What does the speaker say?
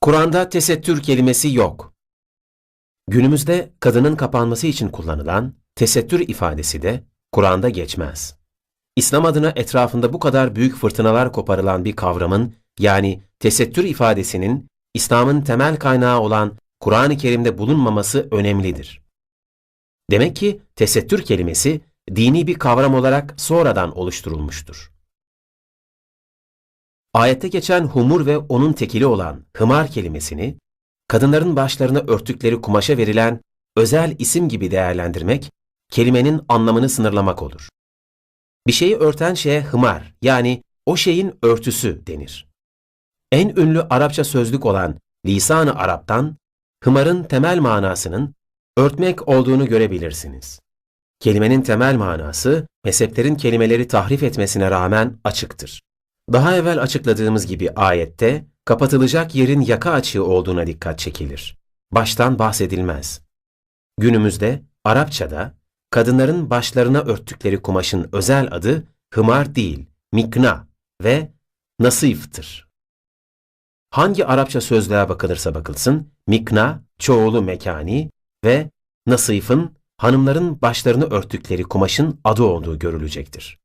Kur'an'da tesettür kelimesi yok. Günümüzde kadının kapanması için kullanılan tesettür ifadesi de Kur'an'da geçmez. İslam adına etrafında bu kadar büyük fırtınalar koparılan bir kavramın yani tesettür ifadesinin İslam'ın temel kaynağı olan Kur'an-ı Kerim'de bulunmaması önemlidir. Demek ki tesettür kelimesi dini bir kavram olarak sonradan oluşturulmuştur. Ayette geçen humur ve onun tekili olan hımar kelimesini, kadınların başlarına örttükleri kumaşa verilen özel isim gibi değerlendirmek, kelimenin anlamını sınırlamak olur. Bir şeyi örten şeye hımar yani o şeyin örtüsü denir. En ünlü Arapça sözlük olan Lisan-ı Arap'tan hımarın temel manasının örtmek olduğunu görebilirsiniz. Kelimenin temel manası mezheplerin kelimeleri tahrif etmesine rağmen açıktır. Daha evvel açıkladığımız gibi ayette kapatılacak yerin yaka açığı olduğuna dikkat çekilir. Baştan bahsedilmez. Günümüzde Arapçada kadınların başlarına örttükleri kumaşın özel adı hımar değil, mikna ve nasiftir. Hangi Arapça sözlüğe bakılırsa bakılsın, mikna çoğulu mekani ve nasifın hanımların başlarını örttükleri kumaşın adı olduğu görülecektir.